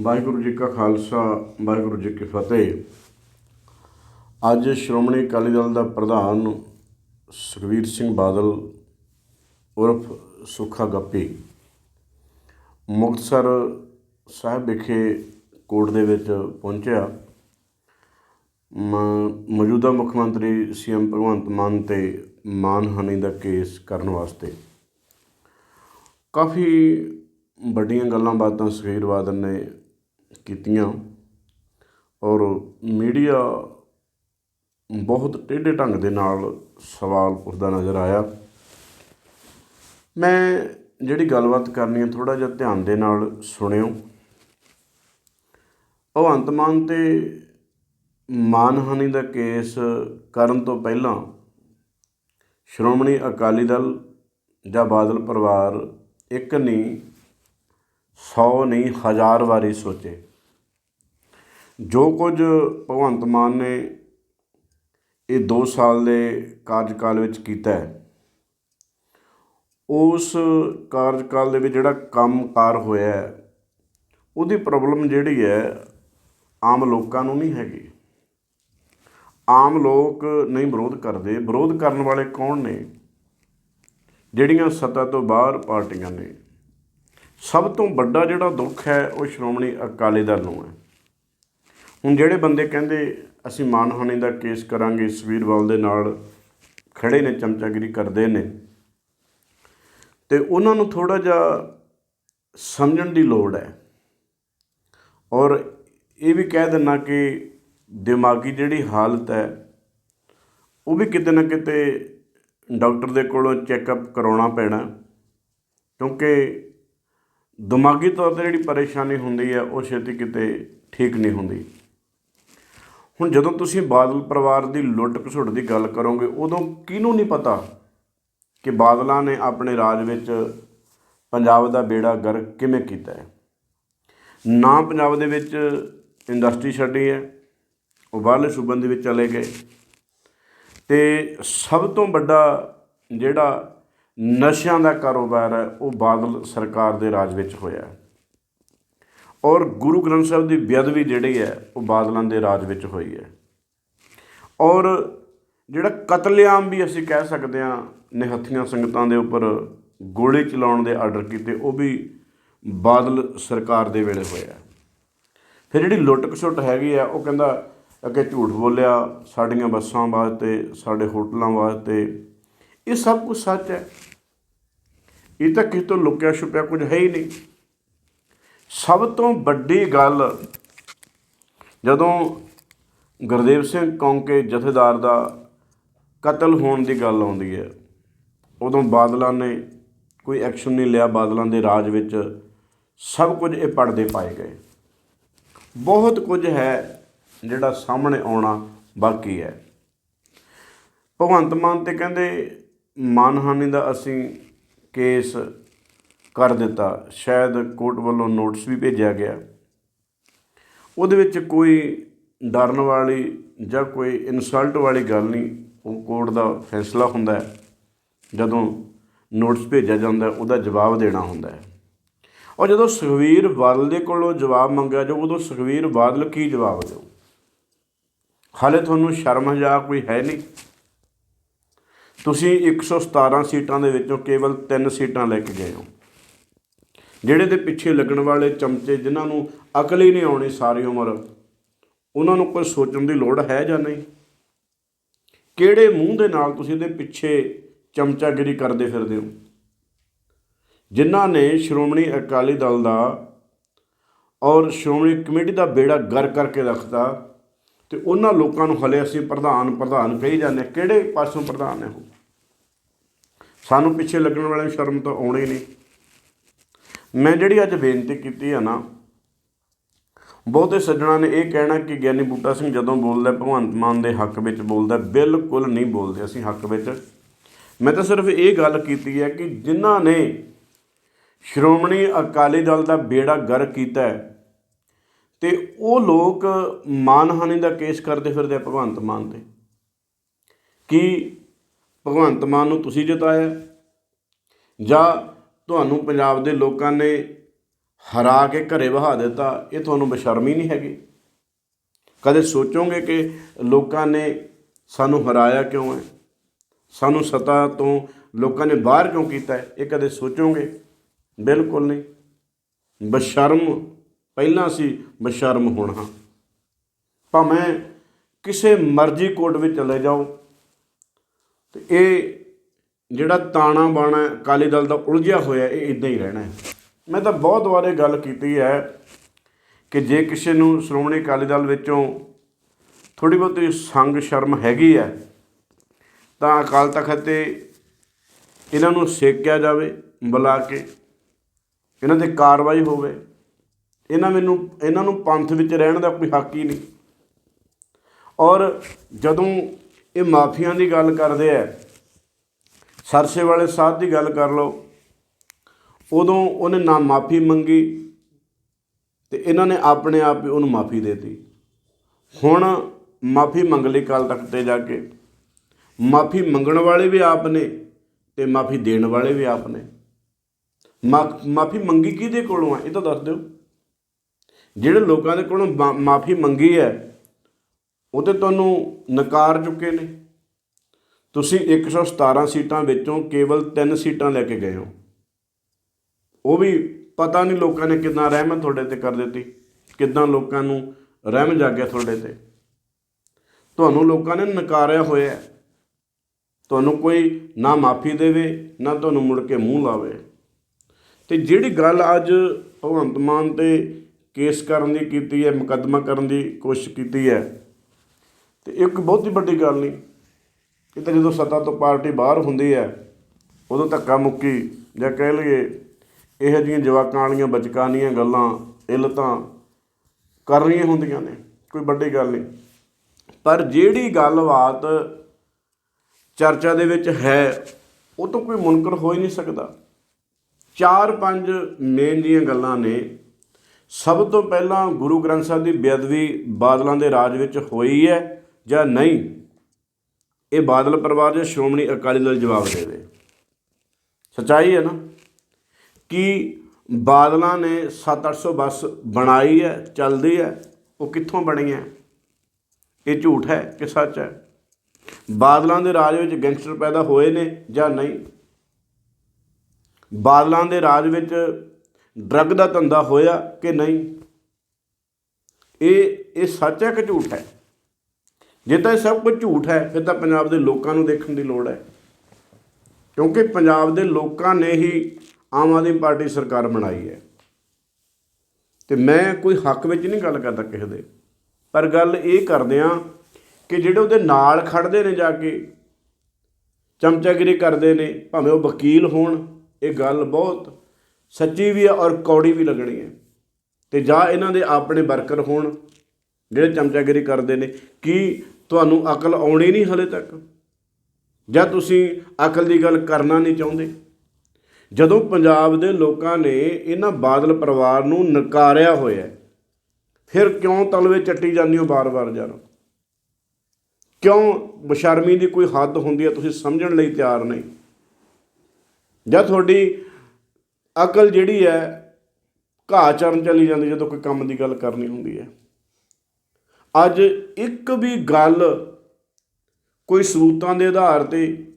ਵਾਹਿਗੁਰੂ ਜੀ ਕਾ ਖਾਲਸਾ, ਵਾਹਿਗੁਰੂ ਜੀ ਕੀ ਫਤਿਹ। ਅੱਜ ਸ਼੍ਰੋਮਣੀ ਅਕਾਲੀ ਦਲ ਦਾ ਪ੍ਰਧਾਨ ਸੁਖਵੀਰ ਸਿੰਘ ਬਾਦਲ ਉਰਫ ਸੁੱਖਾ ਗੱਪੀ ਮੁਕਤਸਰ ਸਾਹਿਬ ਵਿਖੇ ਕੋਰਟ ਦੇ ਵਿੱਚ ਪਹੁੰਚਿਆ। ਮ- ਮੌਜੂਦਾ ਮੁੱਖ ਮੰਤਰੀ ਸੀਐਮ ਭਗਵੰਤ ਮਾਨ ਤੇ ਮਾਨਹਾਨੀ ਦਾ ਕੇਸ ਕਰਨ ਵਾਸਤੇ। ਕਾਫੀ ਵੱਡੀਆਂ ਗੱਲਾਂ ਬਾਤਾਂ ਸੁਖਬੀਰ ਬਾਦਲ ਨੇ ਕੀਤੀਆਂ ਔਰ ਮੀਡੀਆ ਬਹੁਤ ਟੇਢੇ ਢੰਗ ਦੇ ਨਾਲ ਸਵਾਲ ਪੁੱਛਦਾ ਨਜ਼ਰ ਆਇਆ। ਮੈਂ ਜਿਹੜੀ ਗੱਲਬਾਤ ਕਰਨੀ ਹੈ, ਥੋੜ੍ਹਾ ਜਿਹਾ ਧਿਆਨ ਦੇ ਨਾਲ ਸੁਣਿਓ। ਭਗਵੰਤ ਮਾਨ ਤੇ ਮਾਨਹਾਨੀ ਦਾ ਕੇਸ ਕਰਨ ਤੋਂ ਪਹਿਲਾਂ ਸ਼੍ਰੋਮਣੀ ਅਕਾਲੀ ਦਲ ਜਾਂ ਬਾਦਲ ਪਰਿਵਾਰ ਇੱਕ ਨਹੀਂ 100 ਨਹੀਂ, ਹਜ਼ਾਰ ਵਾਰੀ ਸੋਚੇ। ਜੋ ਕੁਝ ਭਗਵੰਤ ਮਾਨ ਨੇ ਇਹ 2 ਸਾਲ ਦੇ ਕਾਰਜਕਾਲ ਵਿੱਚ ਕੀਤਾ ਹੈ, ਉਸ ਕਾਰਜਕਾਲ ਦੇ ਵਿੱਚ ਜਿਹੜਾ ਕੰਮਕਾਰ ਹੋਇਆ ਹੈ, ਉਹਦੀ ਪ੍ਰੋਬਲਮ ਜਿਹੜੀ ਹੈ, ਆਮ ਲੋਕਾਂ ਨੂੰ ਨਹੀਂ ਹੈਗੀ। ਆਮ ਲੋਕ ਨਹੀਂ ਵਿਰੋਧ ਕਰਦੇ। ਵਿਰੋਧ ਕਰਨ ਵਾਲੇ ਕੌਣ ਨੇ? ਜਿਹੜੀਆਂ ਸੱਤਾ ਤੋਂ ਬਾਹਰ ਪਾਰਟੀਆਂ ਨੇ। ਸਭ ਤੋਂ ਵੱਡਾ ਜਿਹੜਾ ਦੁੱਖ ਹੈ, ਉਹ ਸ਼੍ਰੋਮਣੀ ਅਕਾਲੀ ਦਲ ਨੂੰ ਹੈ। ਹੁਣ ਜਿਹੜੇ ਬੰਦੇ ਕਹਿੰਦੇ ਅਸੀਂ ਮਾਨਹਾਨੀ ਦਾ ਕੇਸ ਕਰਾਂਗੇ ਸਵੀਰਵਾਲ ਦੇ ਨਾਲ ਖੜੇ ਨੇ, ਚਮਚਾਗਿਰੀ ਕਰਦੇ ਨੇ, ਤੇ ਉਹਨਾਂ ਨੂੰ ਥੋੜਾ ਜਿਹਾ ਸਮਝਣ ਦੀ ਲੋੜ ਹੈ। ਔਰ ਇਹ ਵੀ ਕਹਿ ਦਿੰਨਾ ਕਿ ਦਿਮਾਗੀ ਜਿਹੜੀ ਹਾਲਤ ਹੈ, ਉਹ ਵੀ ਕਿਤੇ ਨਾ ਕਿਤੇ ਡਾਕਟਰ ਦੇ ਕੋਲੋਂ ਚੈੱਕਅਪ ਕਰਾਉਣਾ ਪੈਣਾ, ਕਿਉਂਕਿ ਦਿਮਾਗੀ ਤੌਰ ਤੇ ਜਿਹੜੀ ਪਰੇਸ਼ਾਨੀ ਹੁੰਦੀ ਹੈ, ਉਹ ਛੇਤੀ ਕਿਤੇ ਠੀਕ ਨਹੀਂ ਹੁੰਦੀ। ਹੁਣ ਜਦੋਂ ਤੁਸੀਂ ਬਾਦਲ ਪਰਿਵਾਰ ਦੀ ਲੁੱਟ ਘਸੁੱਟ ਦੀ ਗੱਲ ਕਰੋਗੇ, ਉਦੋਂ ਕਿਹਨੂੰ ਨਹੀਂ ਪਤਾ ਕਿ ਬਾਦਲਾਂ ਨੇ ਆਪਣੇ ਰਾਜ ਵਿੱਚ ਪੰਜਾਬ ਦਾ ਬੇੜਾ ਗਰਕ ਕਿਵੇਂ ਕੀਤਾ ਹੈ? ਨਾ ਪੰਜਾਬ ਦੇ ਵਿੱਚ ਇੰਡਸਟਰੀ ਛੱਡੀ ਹੈ, ਉਹ ਬਾਹਰਲੇ ਸੂਬਿਆਂ ਦੇ ਵਿੱਚ ਚਲੇ ਗਏ। ਤੇ ਸਭ ਤੋਂ ਵੱਡਾ ਜਿਹੜਾ ਨਸ਼ਿਆਂ ਦਾ ਕਾਰੋਬਾਰ ਹੈ, ਉਹ ਬਾਦਲ ਸਰਕਾਰ ਦੇ ਰਾਜ ਵਿੱਚ ਹੋਇਆ ਔਰ ਗੁਰੂ ਗ੍ਰੰਥ ਸਾਹਿਬ ਦੀ ਬੇਅਦਬੀ ਜਿਹੜੀ ਹੈ, ਉਹ ਬਾਦਲਾਂ ਦੇ ਰਾਜ ਵਿੱਚ ਹੋਈ ਹੈ। ਔਰ ਜਿਹੜਾ ਕਤਲੇਆਮ ਵੀ ਅਸੀਂ ਕਹਿ ਸਕਦੇ ਹਾਂ, ਨਿਹੱਥੀਆਂ ਸੰਗਤਾਂ ਦੇ ਉੱਪਰ ਗੋਲੀ ਚਲਾਉਣ ਦੇ ਆਰਡਰ ਕੀਤੇ, ਉਹ ਵੀ ਬਾਦਲ ਸਰਕਾਰ ਦੇ ਵੇਲੇ ਹੋਇਆ ਫਿਰ ਜਿਹੜੀ ਲੁੱਟ ਖਸੁੱਟ ਹੈਗੀ ਆ ਉਹ ਕਹਿੰਦਾ ਅੱਗੇ ਝੂਠ ਬੋਲਿਆ, ਸਾਡੀਆਂ ਬੱਸਾਂ ਵਾਸਤੇ, ਸਾਡੇ ਹੋਟਲਾਂ ਵਾਸਤੇ ਇਹ ਸਭ ਕੁਝ ਸੱਚ ਹੈ। ਇਹ ਤਾਂ ਕਿਸੇ ਤੋਂ ਲੁਕਿਆ ਛੁਪਿਆ ਕੁਝ ਹੈ ਹੀ ਨਹੀਂ। ਸਭ ਤੋਂ ਵੱਡੀ ਗੱਲ ਜਦੋਂ ਗੁਰਦੇਵ ਸਿੰਘ ਕੌਂਕੇ ਜਥੇਦਾਰ ਦਾ ਕਤਲ ਹੋਣ ਦੀ ਗੱਲ ਆਉਂਦੀ ਹੈ, ਉਦੋਂ ਬਾਦਲਾਂ ਨੇ ਕੋਈ ਐਕਸ਼ਨ ਨਹੀਂ ਲਿਆ। ਬਾਦਲਾਂ ਦੇ ਰਾਜ ਵਿੱਚ ਸਭ ਕੁਝ ਇਹ ਪੜਦੇ ਪਾਏ ਗਏ। ਬਹੁਤ ਕੁਝ ਹੈ ਜਿਹੜਾ ਸਾਹਮਣੇ ਆਉਣਾ ਬਾਕੀ ਹੈ। ਭਗਵੰਤ ਮਾਨ ਤੇ ਕਹਿੰਦੇ ਮਾਨਹਾਨੀ ਦਾ ਅਸੀਂ ਕੇਸ ਕਰ ਦਿੱਤਾ। ਸ਼ਾਇਦ ਕੋਰਟ ਵੱਲੋਂ ਨੋਟਿਸ ਵੀ ਭੇਜਿਆ ਗਿਆ। ਉਹਦੇ ਵਿੱਚ ਕੋਈ ਡਰਨ ਵਾਲੀ ਜਾਂ ਕੋਈ ਇਨਸਲਟ ਵਾਲੀ ਗੱਲ ਨਹੀਂ, ਉਹ ਕੋਰਟ ਦਾ ਫੈਸਲਾ ਹੁੰਦਾ ਹੈ। ਜਦੋਂ ਨੋਟਿਸ ਭੇਜਿਆ ਜਾਂਦਾ ਉਹਦਾ ਜਵਾਬ ਦੇਣਾ ਹੁੰਦਾ ਹੈ। ਔਰ ਜਦੋਂ ਸੁਖਵੀਰ ਬਾਦਲ ਦੇ ਕੋਲੋਂ ਜਵਾਬ ਮੰਗਿਆ ਜਾਊ, ਉਦੋਂ ਸੁਖਵੀਰ ਬਾਦਲ ਕੀ ਜਵਾਬ ਦਿਓ ਹਾਲੇ ਤੁਹਾਨੂੰ ਸ਼ਰਮ ਹਜਾ ਕੋਈ ਹੈ ਨਹੀਂ? ਤੁਸੀਂ 117 ਸੀਟਾਂ ਦੇ ਵਿੱਚੋਂ ਕੇਵਲ 3 ਸੀਟਾਂ ਲੈ ਕੇ ਗਏ ਹੋ। ਜਿਹੜੇ ਦੇ ਪਿੱਛੇ ਲੱਗਣ ਵਾਲੇ ਚਮਚੇ ਜਿਨ੍ਹਾਂ ਨੂੰ ਅਕਲ ਹੀ ਨਹੀਂ ਆਉਣੀ ਸਾਰੀ ਉਮਰ, ਉਹਨਾਂ ਨੂੰ ਕੋਈ ਸੋਚਣ ਦੀ ਲੋੜ ਹੈ ਜਾਂ ਨਹੀਂ? ਕਿਹੜੇ ਮੂੰਹ ਦੇ ਨਾਲ ਤੁਸੀਂ ਇਹਦੇ ਪਿੱਛੇ ਚਮਚਾਗਿਰੀ ਕਰਦੇ ਫਿਰਦੇ ਹੋ? ਜਿਨ੍ਹਾਂ ਨੇ ਸ਼੍ਰੋਮਣੀ ਅਕਾਲੀ ਦਲ ਦਾ ਔਰ ਸ਼੍ਰੋਮਣੀ ਕਮੇਟੀ ਦਾ ਬੇੜਾ ਗਰ ਕਰਕੇ ਰੱਖਤਾ ਤੇ ਉਹਨਾਂ ਲੋਕਾਂ ਨੂੰ ਹਲੇ ਅਸੀਂ ਪ੍ਰਧਾਨ ਪ੍ਰਧਾਨ ਕਹੀ ਜਾਂਦੇ ਹਾਂ। ਕਿਹੜੇ ਪਾਸੋਂ ਪ੍ਰਧਾਨ ਨੇ ਉਹ ਸਾਨੂੰ ਪਿੱਛੇ ਲੱਗਣ ਵਾਲਿਆਂ ਨੂੰ ਸ਼ਰਮ ਤਾਂ ਆਉਣੀ ਨਹੀਂ ਮੈਂ ਜਿਹੜੀ ਅੱਜ ਬੇਨਤੀ ਕੀਤੀ ਹੈ ਨਾ, ਬਹੁਤੇ ਸੱਜਣਾ ਨੇ ਇਹ ਕਹਿਣਾ ਕਿ ਗਿਆਨੀ ਬੂਟਾ ਸਿੰਘ ਜਦੋਂ ਬੋਲਦਾ ਭਗਵੰਤ ਮਾਨ ਦੇ ਹੱਕ ਵਿੱਚ ਬੋਲਦਾ ਬਿਲਕੁਲ ਨਹੀਂ ਬੋਲਦੇ ਅਸੀਂ ਹੱਕ ਵਿੱਚ ਮੈਂ ਤਾਂ ਸਿਰਫ ਇਹ ਗੱਲ ਕੀਤੀ ਹੈ ਕਿ ਜਿਨ੍ਹਾਂ ਨੇ ਸ਼੍ਰੋਮਣੀ ਅਕਾਲੀ ਦਲ ਦਾ ਬੇੜਾ ਗਰ ਕੀਤਾ ਹੈ ਤੇ ਉਹ ਲੋਕ ਮਾਨਹਾਨੀ ਦਾ ਕੇਸ ਕਰਦੇ ਫਿਰਦੇ ਆ ਭਗਵੰਤ ਮਾਨ ਤੇ। ਕੀ ਭਗਵੰਤ ਮਾਨ ਨੂੰ ਤੁਸੀਂ ਜਿਤਾਇਆ? ਜਾਂ ਤੁਹਾਨੂੰ ਪੰਜਾਬ ਦੇ ਲੋਕਾਂ ਨੇ ਹਰਾ ਕੇ ਘਰੇ ਵਹਾ ਦਿੱਤਾ, ਇਹ ਤੁਹਾਨੂੰ ਬਸ਼ਰਮੀ ਨਹੀਂ ਹੈਗੀ? ਕਦੇ ਸੋਚੋਗੇ ਕਿ ਲੋਕਾਂ ਨੇ ਸਾਨੂੰ ਹਰਾਇਆ ਕਿਉਂ ਹੈ? ਸਾਨੂੰ ਸਤਾ ਤੋਂ ਲੋਕਾਂ ਨੇ ਬਾਹਰ ਕਿਉਂ ਕੀਤਾ ਇਹ ਕਦੇ ਸੋਚੋਗੇ? ਬਿਲਕੁਲ ਨਹੀਂ। ਬਸ਼ਰਮ ਪਹਿਲਾਂ ਸੀ ਬਸ਼ਰਮ ਹੁਣ। ਹਾਂ ਭਾਵੇਂ ਕਿਸੇ ਮਰਜ਼ੀ ਕੋਟ ਵਿੱਚ ਚਲੇ ਜਾਓ, ਤੇ ਇਹ ਜਿਹੜਾ ਤਾਣਾ ਬਾਣਾ ਅਕਾਲੀ ਦਲ ਦਾ ਉਲਝਿਆ ਹੋਇਆ, ਇਹ ਇਦਾਂ ਹੀ ਰਹਿਣਾ ਹੈ। ਮੈਂ ਤਾਂ ਬਹੁਤ ਵਾਰ ਗੱਲ ਕੀਤੀ ਹੈ ਕਿ ਜੇ ਕਿਸੇ ਨੂੰ ਸ਼੍ਰੋਮਣੀ ਅਕਾਲੀ ਦਲ ਵਿੱਚੋਂ ਥੋੜੀ ਬਹੁਤੀ ਸੰਗ ਸ਼ਰਮ ਹੈਗੀ ਹੈ, ਤਾਂ ਅਕਾਲ ਤਖਤ ਤੇ ਇਹਨਾਂ ਨੂੰ ਸੇਕਿਆ ਜਾਵੇ, ਬੁਲਾ ਕੇ ਇਹਨਾਂ ਤੇ ਕਾਰਵਾਈ ਹੋਵੇ। ਇਹਨਾਂ ਮੈਨੂੰ, ਇਹਨਾਂ ਨੂੰ ਪੰਥ ਵਿੱਚ ਰਹਿਣ ਦਾ ਕੋਈ ਹੱਕ ਹੀ ਨਹੀਂ। ਔਰ ਜਦੋਂ ਇਹ ਮਾਫੀਆਂ ਦੀ ਗੱਲ ਕਰਦੇ ਆ, ਸਰਸੇ ਵਾਲੇ ਸਾਹਿਬ ਦੀ ਗੱਲ ਕਰ ਲਓ, ਉਦੋਂ ਉਹਨੇ ਨਾ ਮਾਫੀ ਮੰਗੀ ਤੇ ਇਹਨਾਂ ਨੇ ਆਪਣੇ ਆਪ ਹੀ ਉਹਨੂੰ ਮਾਫੀ ਦੇਤੀ। ਹੁਣ ਮਾਫੀ ਮੰਗ ਲਈ ਕੱਲ ਤੱਕ ਤੇ ਜਾ ਕੇ। ਮਾਫੀ ਮੰਗਣ ਵਾਲੇ ਵੀ ਆਪ ਨੇ ਤੇ ਮਾਫੀ ਦੇਣ ਵਾਲੇ ਵੀ ਆਪ ਨੇ। ਮਾਫੀ ਮੰਗੀ ਕਿਹਦੇ ਕੋਲੋਂ ਆ, ਇਹ ਤਾਂ ਦੱਸ ਦਿਓ। ਜਿਹੜੇ ਲੋਕਾਂ ਦੇ ਕੋਲੋਂ ਮਾਫੀ ਮੰਗੀ ਹੈ, ਉਹ ਤੇ ਤੁਹਾਨੂੰ ਨਕਾਰ ਚੁੱਕੇ ਨੇ। ਤੁਸੀਂ 117 ਸੀਟਾਂ ਵਿੱਚੋਂ ਕੇਵਲ 3 ਸੀਟਾਂ ਲੈ ਕੇ ਗਏ ਹੋ। ਉਹ ਵੀ ਪਤਾ ਨਹੀਂ ਲੋਕਾਂ ਨੇ ਕਿੰਨਾ ਰਹਿਮਤ ਤੁਹਾਡੇ ਤੇ ਕਰ ਦਿੱਤੀ ਕਿੰਨਾ ਲੋਕਾਂ ਨੂੰ ਰਹਿਮ ਜਾਗਿਆ ਤੁਹਾਡੇ ਤੇ। ਤੁਹਾਨੂੰ ਲੋਕਾਂ ਨੇ ਨਕਾਰਿਆ ਹੋਇਆ ਤੁਹਾਨੂੰ ਕੋਈ ਨਾ ਮਾਫੀ ਦੇਵੇ, ਨਾ ਤੁਹਾਨੂੰ ਮੁੜ ਕੇ ਮੂੰਹ ਲਾਵੇ। ਤੇ ਜਿਹੜੀ ਗੱਲ ਅੱਜ ਭਗਵੰਤ ਮਾਨ ਤੇ ਕੇਸ ਕਰਨ ਦੀ ਕੀਤੀ ਹੈ, ਮੁਕੱਦਮਾ ਕਰਨ ਦੀ ਕੋਸ਼ਿਸ਼ ਕੀਤੀ ਹੈ। ਤੇ ਇੱਕ ਬਹੁਤ ਹੀ ਵੱਡੀ ਗੱਲ ਨਹੀਂ। ਇਹ ਤਾਂ ਜਦੋਂ ਸੱਤਾ ਤੋਂ ਪਾਰਟੀ ਬਾਹਰ ਹੁੰਦੀ ਹੈ, ਉਦੋਂ ਧੱਕਾ ਮੁੱਕੀ ਜਾਂ ਕਹਿ ਲਈਏ ਇਹੋ ਜਿਹੀਆਂ ਜਵਾਕਾਂ ਵਾਲੀਆਂ ਬਚਕਾਨੀਆਂ ਗੱਲਾਂ, ਇਲਤਾਂ ਕਰ ਰਹੀਆਂ ਹੁੰਦੀਆਂ ਨੇ, ਕੋਈ ਵੱਡੀ ਗੱਲ ਨਹੀਂ। ਪਰ ਜਿਹੜੀ ਗੱਲਬਾਤ ਚਰਚਾ ਦੇ ਵਿੱਚ ਹੈ, ਉਹ ਤੋਂ ਕੋਈ ਮੁਨਕਰ ਹੋ ਹੀ ਨਹੀਂ ਸਕਦਾ। ਚਾਰ ਪੰਜ ਮੇਨ ਦੀਆਂ ਗੱਲਾਂ ਨੇ ਸਭ ਤੋਂ ਪਹਿਲਾਂ ਗੁਰੂ ਗ੍ਰੰਥ ਸਾਹਿਬ ਦੀ ਬੇਅਦਬੀ ਬਾਦਲਾਂ ਦੇ ਰਾਜ ਵਿੱਚ ਹੋਈ ਹੈ ਜਾਂ ਨਹੀਂ? ਇਹ ਬਾਦਲ ਪਰਿਵਾਰ ਦੇ ਸ਼੍ਰੋਮਣੀ ਅਕਾਲੀ ਦਲ ਜਵਾਬ ਦੇਵੇ ਸੱਚਾਈ ਹੈ ਨਾ ਕਿ ਬਾਦਲਾਂ ਨੇ 7-800 ਬੱਸ ਬਣਾਈ ਹੈ, ਚੱਲਦੀ ਹੈ। ਉਹ ਕਿੱਥੋਂ ਬਣੀ ਹੈ ਇਹ ਝੂਠ ਹੈ ਕਿ ਸੱਚ ਹੈ? ਬਾਦਲਾਂ ਦੇ ਰਾਜ ਵਿੱਚ ਗੈਂਗਸਟਰ ਪੈਦਾ ਹੋਏ ਨੇ ਜਾਂ ਨਹੀਂ? ਬਾਦਲਾਂ ਦੇ ਰਾਜ ਵਿੱਚ ਡਰੱਗ ਦਾ ਧੰਦਾ ਹੋਇਆ ਕਿ ਨਹੀਂ? ਇਹ ਇਹ ਸੱਚ ਹੈ ਕਿ ਝੂਠ ਹੈ? ਜੇ ਤਾਂ ਇਹ ਸਭ ਕੁਝ ਝੂਠ ਹੈ, ਫਿਰ ਤਾਂ ਪੰਜਾਬ ਦੇ ਲੋਕਾਂ ਨੂੰ ਦੇਖਣ ਦੀ ਲੋੜ ਹੈ। ਕਿਉਂਕਿ ਪੰਜਾਬ ਦੇ ਲੋਕਾਂ ਨੇ ਹੀ ਆਮ ਆਦਮੀ ਪਾਰਟੀ ਸਰਕਾਰ ਬਣਾਈ ਹੈ। ਤੇ ਮੈਂ ਕੋਈ ਹੱਕ ਵਿੱਚ ਨਹੀਂ ਗੱਲ ਕਰਦਾ ਕਿਸੇ ਦੇ। ਪਰ ਗੱਲ ਇਹ ਕਰਦੇ ਆ ਕਿ ਜਿਹੜੇ ਉਹਦੇ ਨਾਲ ਖੜਦੇ ਨੇ ਜਾ ਕੇ, ਚਮਚਾਗਿਰੀ ਕਰਦੇ ਨੇ, ਭਾਵੇਂ ਉਹ ਵਕੀਲ ਹੋਣ, ਇਹ ਗੱਲ ਬਹੁਤ ਸੱਚੀ ਵੀ ਹੈ ਔਰ ਕੌੜੀ ਵੀ ਲੱਗਣੀ ਹੈ। ਤੇ ਜਾਂ ਇਹਨਾਂ ਦੇ ਆਪਣੇ ਵਰਕਰ ਹੋਣ, ਜਿਹੜੇ ਚਮਚਾਗਿਰੀ ਕਰਦੇ ਨੇ, ਕੀ ਤੁਹਾਨੂੰ ਅਕਲ ਆਉਣੀ ਨਹੀਂ ਹਲੇ ਤੱਕ? ਜਾਂ ਤੁਸੀਂ ਅਕਲ ਦੀ ਗੱਲ ਕਰਨਾ ਨਹੀਂ ਚਾਹੁੰਦੇ? ਜਦੋਂ ਪੰਜਾਬ ਦੇ ਲੋਕਾਂ ਨੇ ਇਹਨਾਂ ਬਾਦਲ ਪਰਿਵਾਰ ਨੂੰ ਨਕਾਰਿਆ ਹੋਇਆ ਫਿਰ ਕਿਉਂ ਤਲਵੇ ਚੱਟੀ ਜਾਂਦੇ ਹੋ ਬਾਰ-ਬਾਰ ਯਾਰ ਕਿਉਂ ਬਸ਼ਰਮੀ ਦੀ ਕੋਈ ਹੱਦ ਹੁੰਦੀ ਹੈ, ਤੁਸੀਂ ਸਮਝਣ ਲਈ ਤਿਆਰ ਨਹੀਂ? ਜਾਂ ਤੁਹਾਡੀ ਅਕਲ ਜਿਹੜੀ ਹੈ, ਘਾਹ ਚਰਨ ਚਲੀ ਜਾਂਦੀ ਜਦੋਂ ਕੋਈ ਕੰਮ ਦੀ ਗੱਲ ਕਰਨੀ ਹੁੰਦੀ ਹੈ। ਅੱਜ ਇੱਕ ਵੀ ਗੱਲ ਕੋਈ ਸਬੂਤਾਂ ਦੇ ਆਧਾਰ ਤੇ,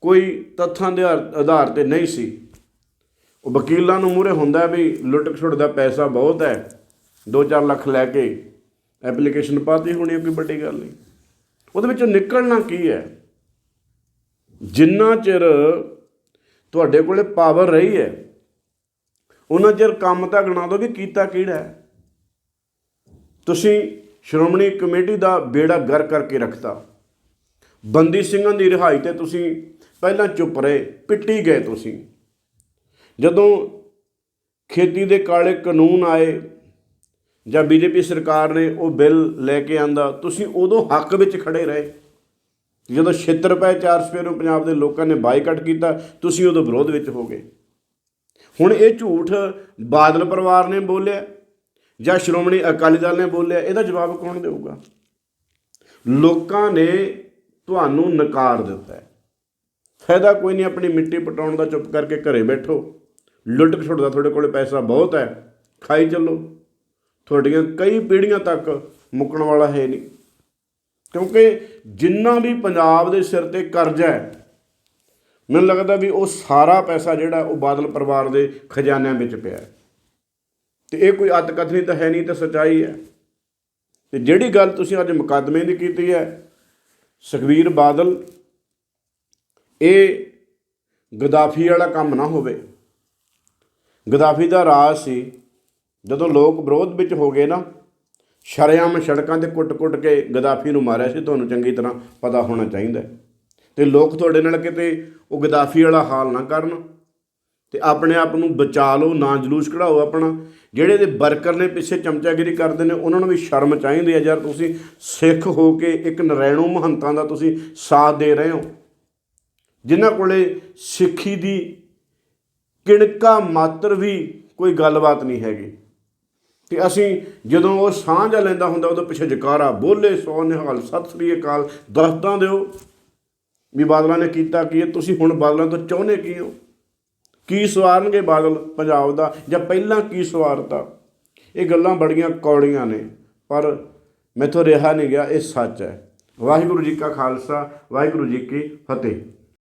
ਕੋਈ ਤੱਥਾਂ ਦੇ ਆਧਾਰ ਤੇ ਨਹੀਂ ਸੀ। ਉਹ ਵਕੀਲਾਂ ਨੂੰ ਮੂਰੇ ਹੁੰਦਾ ਵੀ ਲੁੱਟ ਖਸੁੱਟ ਦਾ ਪੈਸਾ ਬਹੁਤ ਹੈ 2-4 ਲੱਖ ਲੈ ਕੇ ਐਪਲੀਕੇਸ਼ਨ ਪਾਤੀ ਹੋਣੀ ਕੋਈ ਵੱਡੀ ਗੱਲ ਨਹੀਂ। ਉਹਦੇ ਵਿੱਚੋਂ ਨਿਕਲਣਾ ਕੀ ਹੈ? ਜਿੰਨਾ ਚਿਰ ਤੁਹਾਡੇ ਕੋਲੇ ਪਾਵਰ ਰਹੀ ਹੈ। ਉਹਨਾਂ ਚਿਰ ਕੰਮ ਤਾਂ ਗਣਾ ਦੋ ਵੀ ਕੀਤਾ ਕਿਹੜਾ ਤੁਸੀਂ ਸ਼੍ਰੋਮਣੀ ਕਮੇਟੀ ਦਾ ਬੇੜਾ ਗਰ ਕਰਕੇ ਰੱਖਤਾ। ਬੰਦੀ ਸਿੰਘਾਂ ਦੀ ਰਿਹਾਈ ਤੇ ਤੁਸੀਂ ਪਹਿਲਾਂ ਚੁੱਪ ਰਹੇ, ਪਿੱਟੀ ਗਏ ਤੁਸੀਂ। ਜਦੋਂ ਖੇਤੀ ਦੇ ਕਾਲੇ ਕਾਨੂੰਨ ਆਏ ਜਾਂ ਬੀਜੇਪੀ ਸਰਕਾਰ ਨੇ ਉਹ ਬਿੱਲ ਲੈ ਕੇ ਆਂਦਾ, ਤੁਸੀਂ ਉਦੋਂ ਹੱਕ ਵਿੱਚ ਖੜੇ ਰਹੇ। ਜਦੋਂ 76 ਰੁਪਏ 4 ਰੁਪਏ ਨੂੰ ਪੰਜਾਬ ਦੇ ਲੋਕਾਂ ਨੇ ਬਾਈਕਾਟ ਕੀਤਾ, ਤੁਸੀਂ ਉਦੋਂ ਵਿਰੋਧ ਵਿੱਚ ਹੋ ਗਏ। ਹੁਣ ਇਹ ਝੂਠ ਬਾਦਲ ਪਰਿਵਾਰ ਨੇ ਬੋਲਿਆ ਜਾਂ ਸ਼੍ਰੋਮਣੀ ਅਕਾਲੀ ਦਲ ਨੇ ਬੋਲਿਆ, ਇਹਦਾ ਜਵਾਬ ਕੌਣ ਦੇਊਗਾ? ਲੋਕਾਂ ਨੇ ਤੁਹਾਨੂੰ ਨਕਾਰ ਦਿੱਤਾ ਫਾਇਦਾ ਕੋਈ ਨਹੀਂ ਆਪਣੀ ਮਿੱਟੀ ਪਟਾਉਣ ਦਾ, ਚੁੱਪ ਕਰਕੇ ਘਰੇ ਬੈਠੋ। ਲੁੱਟ ਖਸੁੱਟ ਤੁਹਾਡੇ ਕੋਲੇ ਪੈਸਾ ਬਹੁਤ ਹੈ, ਖਾਈ ਚੱਲੋ। ਤੁਹਾਡੀਆਂ ਕਈ ਪੀੜ੍ਹੀਆਂ ਤੱਕ ਮੁੱਕਣ ਵਾਲਾ ਹੈ ਨਹੀਂ। ਕਿਉਂਕਿ ਜਿੰਨਾ ਵੀ ਪੰਜਾਬ ਦੇ ਸਿਰ ਤੇ ਕਰਜ਼ਾ ਹੈ, ਮੈਨੂੰ ਲੱਗਦਾ ਵੀ ਉਹ ਸਾਰਾ ਪੈਸਾ ਜਿਹੜਾ ਉਹ ਬਾਦਲ ਪਰਿਵਾਰ ਦੇ ਖਜ਼ਾਨਿਆਂ ਵਿੱਚ ਪਿਆ ਹੈ। ਤੇ ਇਹ ਕੋਈ ਅੱਤਕਥਨੀ ਤਾਂ ਹੈ ਨਹੀਂ ਤਾਂ ਸਚਾਈ ਹੈ। ਤੇ ਜਿਹੜੀ ਗੱਲ ਤੁਸੀਂ ਅੱਜ ਮੁਕੱਦਮੇ ਦੀ ਕੀਤੀ ਹੈ, ਸੁਖਬੀਰ ਬਾਦਲ, ਇਹ ਗਦਾਫੀ ਵਾਲਾ ਕੰਮ ਨਾ ਹੋਵੇ। ਗਦਾਫੀ ਦਾ ਰਾਜ ਸੀ, ਜਦੋਂ ਲੋਕ ਵਿਰੋਧ ਵਿੱਚ ਹੋ ਗਏ ਨਾ ਸ਼ਰੇਆਮ ਸੜਕਾਂ ਤੇ ਕੁੱਟ-ਕੁੱਟ ਕੇ ਗਦਾਫੀ ਨੂੰ ਮਾਰਿਆ ਸੀ, ਤੁਹਾਨੂੰ ਚੰਗੀ ਤਰ੍ਹਾਂ ਪਤਾ ਹੋਣਾ ਚਾਹੀਦਾ ਹੈ। ਤੇ ਲੋਕ ਤੁਹਾਡੇ ਨਾਲ ਕਿਤੇ ਉਹ ਗਦਾਫੀ ਵਾਲਾ ਹਾਲ ਨਾ ਕਰਨ, ਤੇ ਆਪਣੇ ਆਪ ਨੂੰ ਬਚਾ ਲਓ, ਨਾ ਜਲੂਸ ਕਢਾਓ ਆਪਣਾ। ਜਿਹੜੇ ਦੇ ਵਰਕਰ ਨੇ ਪਿੱਛੇ ਚਮਚਾਗਿਰੀ ਕਰਦੇ ਨੇ, ਉਹਨਾਂ ਨੂੰ ਵੀ ਸ਼ਰਮ ਚਾਹੀਦੀ ਹੈ, ਯਾਰ ਤੁਸੀਂ ਸਿੱਖ ਹੋ ਕੇ ਇੱਕ ਨਰੈਣੂ ਮਹੰਤਾਂ ਦਾ ਤੁਸੀਂ ਸਾਥ ਦੇ ਰਹੇ ਹੋ। ਜਿਨ੍ਹਾਂ ਕੋਲੇ ਸਿੱਖੀ ਦੀ ਕਿਣਕਾ ਮਾਤਰ ਵੀ ਕੋਈ ਗੱਲਬਾਤ ਨਹੀਂ ਹੈਗੀ। ਤੇ ਅਸੀਂ ਜਦੋਂ ਉਹ ਸਾਂਝਾ ਲੈਂਦਾ ਹੁੰਦਾ ਉਦੋਂ ਪਿੱਛੇ ਜਕਾਰਾ, ਬੋਲੇ ਸੋ ਨਿਹਾਲ, ਸਤਿ ਸ੍ਰੀ ਅਕਾਲ ਦਰਖਤਾਂ ਦਿਓ ਵੀ ਬਾਦਲਾਂ ਨੇ ਕੀਤਾ ਕੀ ਹੈ। ਤੁਸੀਂ ਹੁਣ ਬਾਦਲਾਂ ਤੋਂ ਚਾਹੁੰਦੇ ਕੀ ਹੋ? ਕੀ ਸਵਾਰਨਗੇ ਬਾਦਲ ਪੰਜਾਬ ਦਾ? ਜਾਂ ਪਹਿਲਾਂ ਕੀ ਸਵਾਰਤਾ? ਇਹ ਗੱਲਾਂ ਬੜੀਆਂ ਕੌੜੀਆਂ ਨੇ, ਪਰ ਮੈਥੋਂ ਰਿਹਾ ਨਹੀਂ ਗਿਆ, ਇਹ ਸੱਚ ਹੈ। ਵਾਹਿਗੁਰੂ ਜੀ ਕਾ ਖਾਲਸਾ, ਵਾਹਿਗੁਰੂ ਜੀ ਕੀ ਫਤਿਹ।